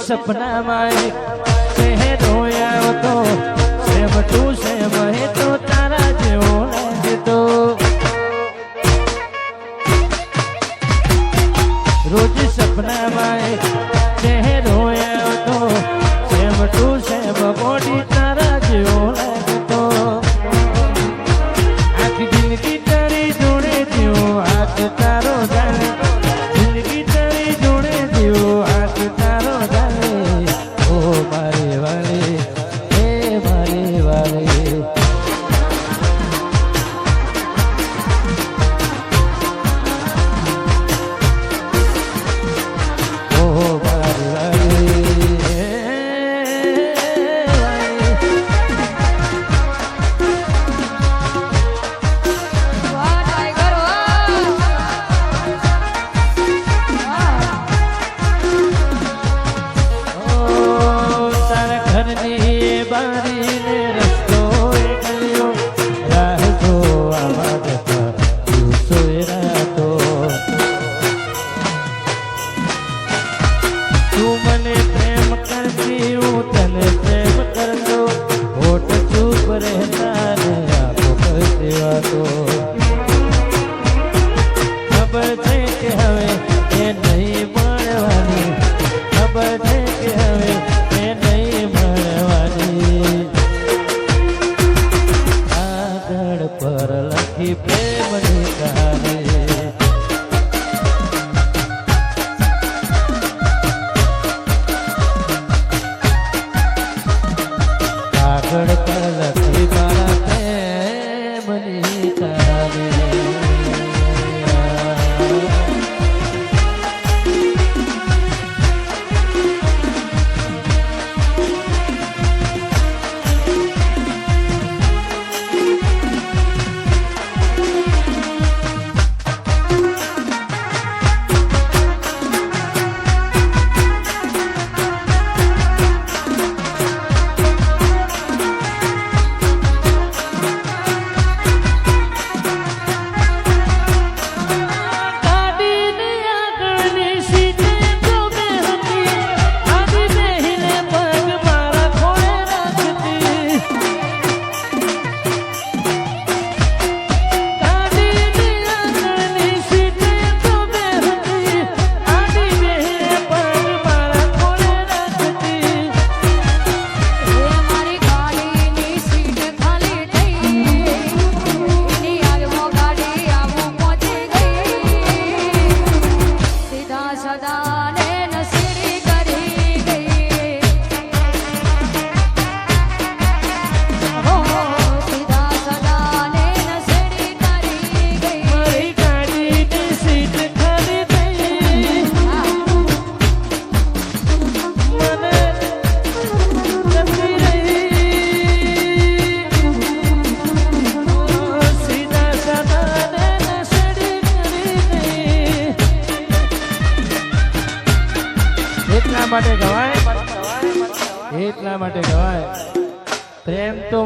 સપનામાં ચહેરો આવતો સેમ ટુ સેમ હેતો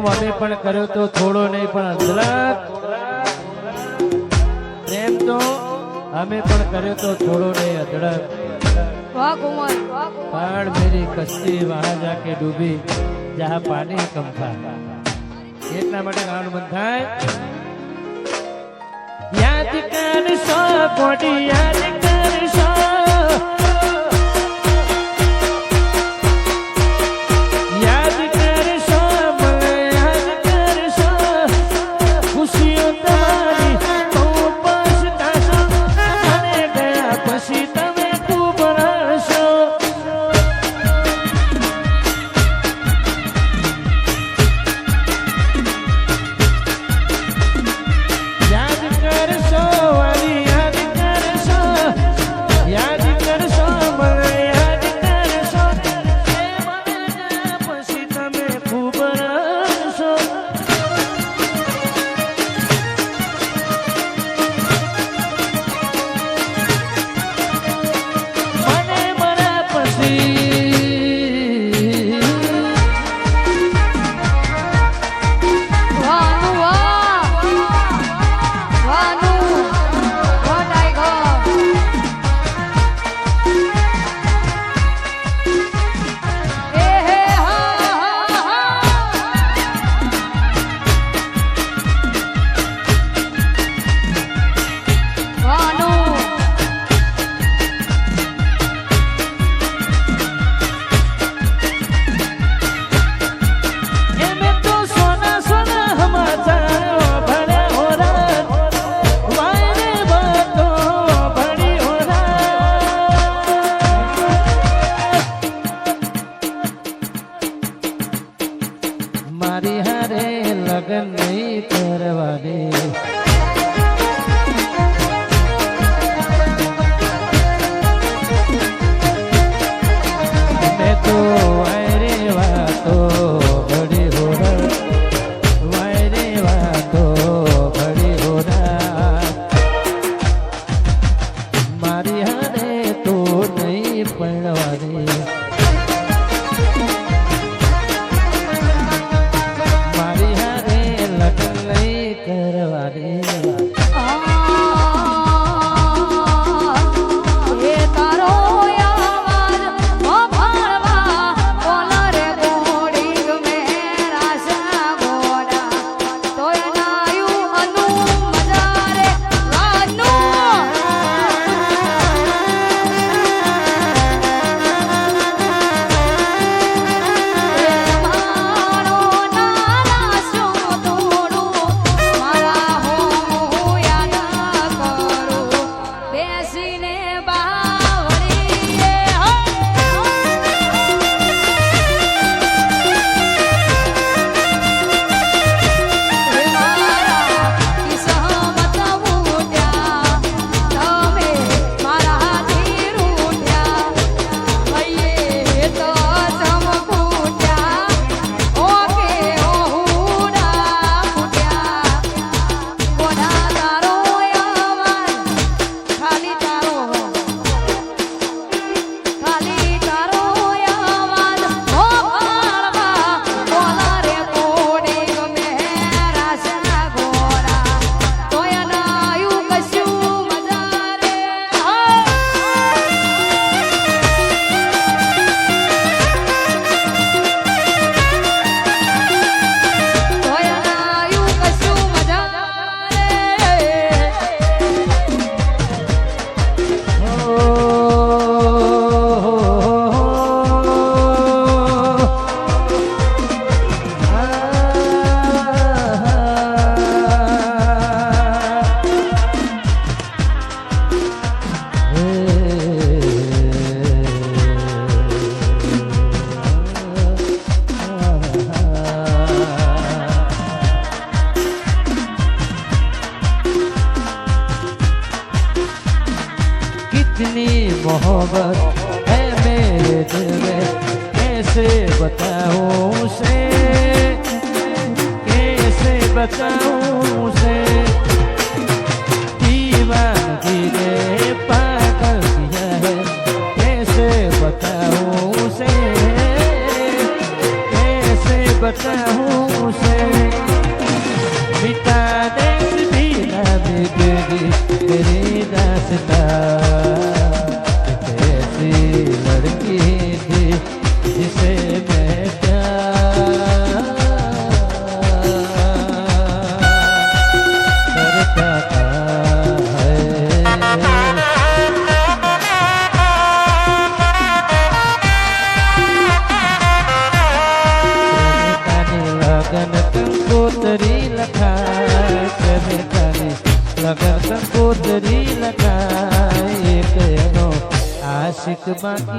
મમે પણ કર્યો તો થોડો નહીં પણ હઝરત પ્રેમ તો અમે પણ કર્યો તો થોડો નહીં હઝરત પાડ મેરી કસ્તી વહાં જાકે ડૂબી. જહા પાણી કમ થાય એટલા માટે ગાવાનું મન થાય. યાદ કરશો કોટી યાદ કરશો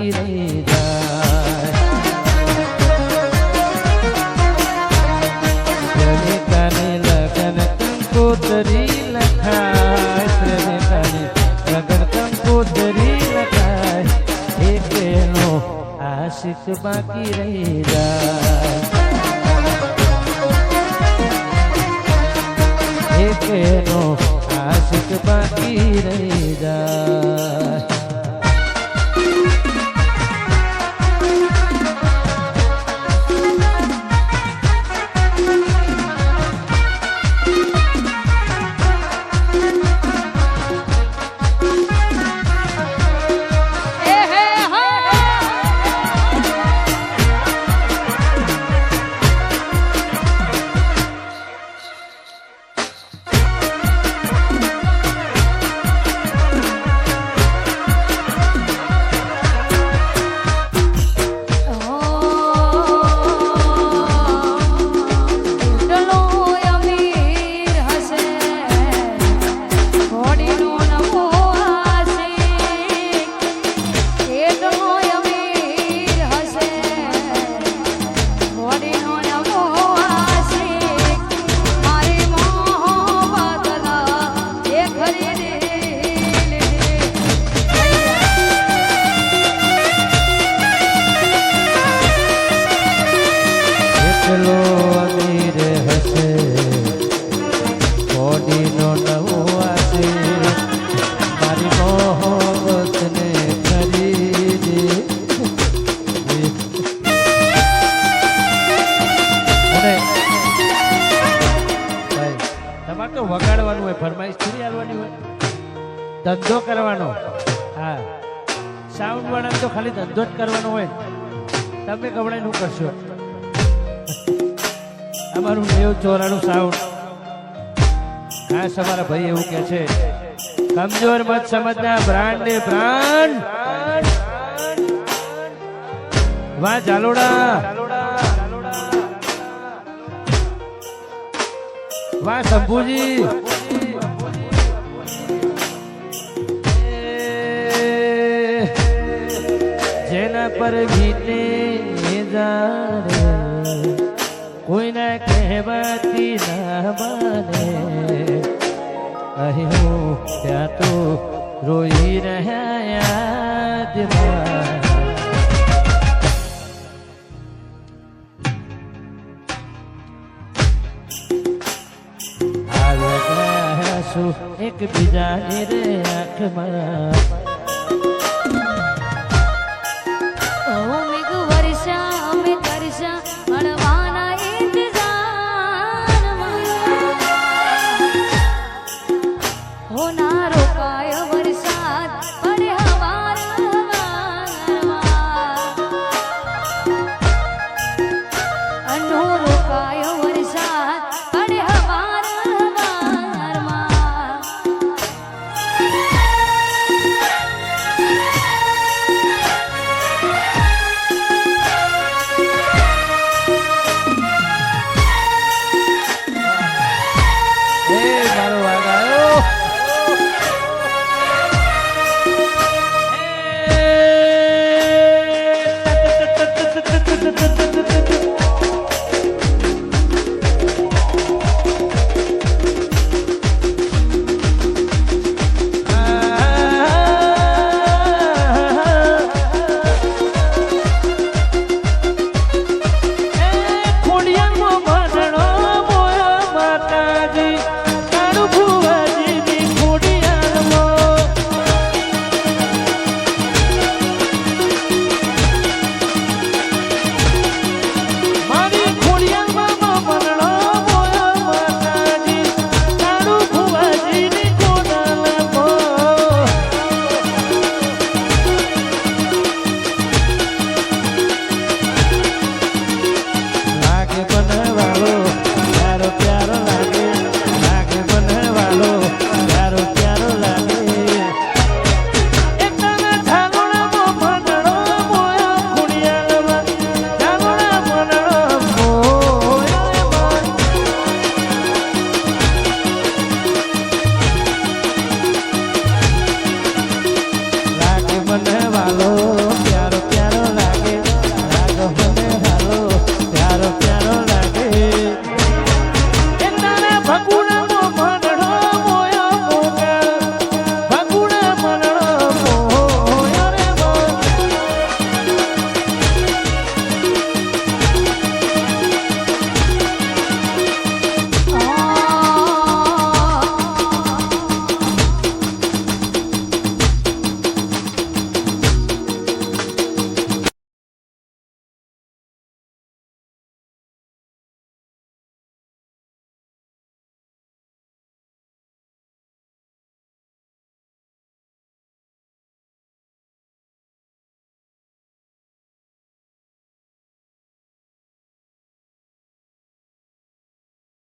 આવી રહી જાય કાને લગન કંકોતરી લખાય શ્રમે કાને લગન કંકોતરી લખાય એક આશિક બાકી રહી અમારું નેવ ચોરાનું સાઉન્ડ ખાસ અમારા ભાઈ એવું કે છે, કમજોર મત સમજના બ્રાન્ડ ને બ્રાન્ડ. વાહ, જાલોડા. વાહ, શંભુજી. જેના પર ગીતે જાણે કોઈના કહેવાતી ના અહીં હું ત્યાં તો રોઈ રહ્યા એક બીજાની રે આંખમાં.